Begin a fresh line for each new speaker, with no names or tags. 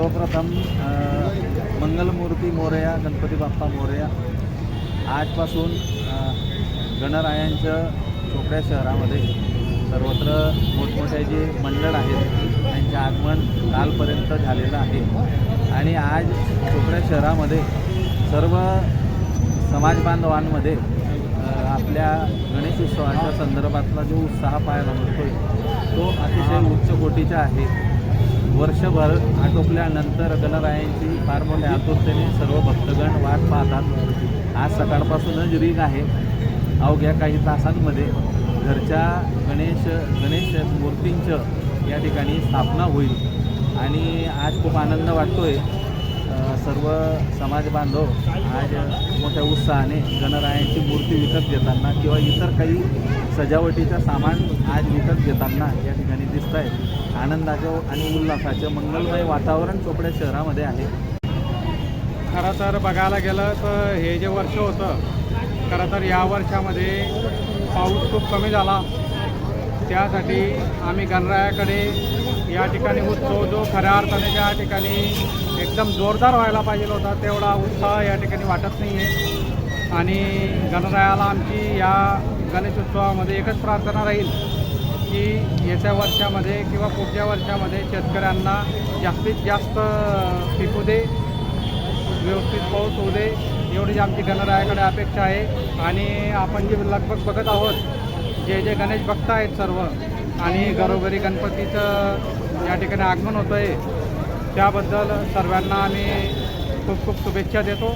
सर्वप्रथम मंगलमूर्ती मोरया गणपती बाप्पा मोरया आजपासून गणरायांचं छोट्या शहरामध्ये सर्वत्र मोठमोठे जे मंडळ आहेत त्यांचे आगमन कालपर्यंत झालेलं आहे. आणि आज छोट्या शहरामध्ये सर्व समाजबांधवांमध्ये आपल्या गणेश उत्सवाच्या संदर्भातला जो उत्साह पाहायला मिळतो तो अतिशय उच्च कोटीचा आहे. वर्षभर आटोपल्यानंतर गणरायांची फार मोठ्या आतुरतेने सर्व भक्तगण वाट पाहतात. आज सकाळपासूनच रिग आहे. अवघ्या काही तासांमध्ये घरच्या गणेश गणेश मूर्तींचं या ठिकाणी स्थापना होईल. आणि आज खूप आनंद वाटतो आहे सर्व समाज बांधव आज मोठ्या उत्साहाने गणरायांची मूर्ती विकत घेताना किंवा इतर काही सजावटीचं सामान आज विकत घेताना या ठिकाणी दिसत आहे आनंदाचं आणि उल्हासाचं मंगलमय वातावरण चोपड्या शहरामध्ये आहे.
खरं तर बघायला गेलं तर हे जे वर्ष होतं खरं तर या वर्षामध्ये पाऊस खूप कमी झाला. त्यासाठी आम्ही गणरायाकडे या ठिकाणी उत्सव जो खऱ्या अर्थाने त्या ठिकाणी एकदम जोरदार व्हायला पाहिजे होता तेवढा उत्साह या ठिकाणी वाटत नाही आहे आणि गणरायाला आमची या गणेशोत्सवामध्ये एकच प्रार्थना राहील की येत्या वर्षामध्ये किंवा पुढच्या वर्षामध्ये शेतकऱ्यांना जास्तीत जास्त पिकू दे व्यवस्थित पाऊस होऊ दे एवढीच आमची गणरायाकडे अपेक्षा आहे. आणि आपण जे लगभग बघत आहोत जे जे गणेश भक्त आहेत सर्व. आणि घरोघरी गणपतीचं या ठिकाणी आगमन होतं आहे त्याबद्दल सर्वांना आम्ही खूप खूप शुभेच्छा देतो.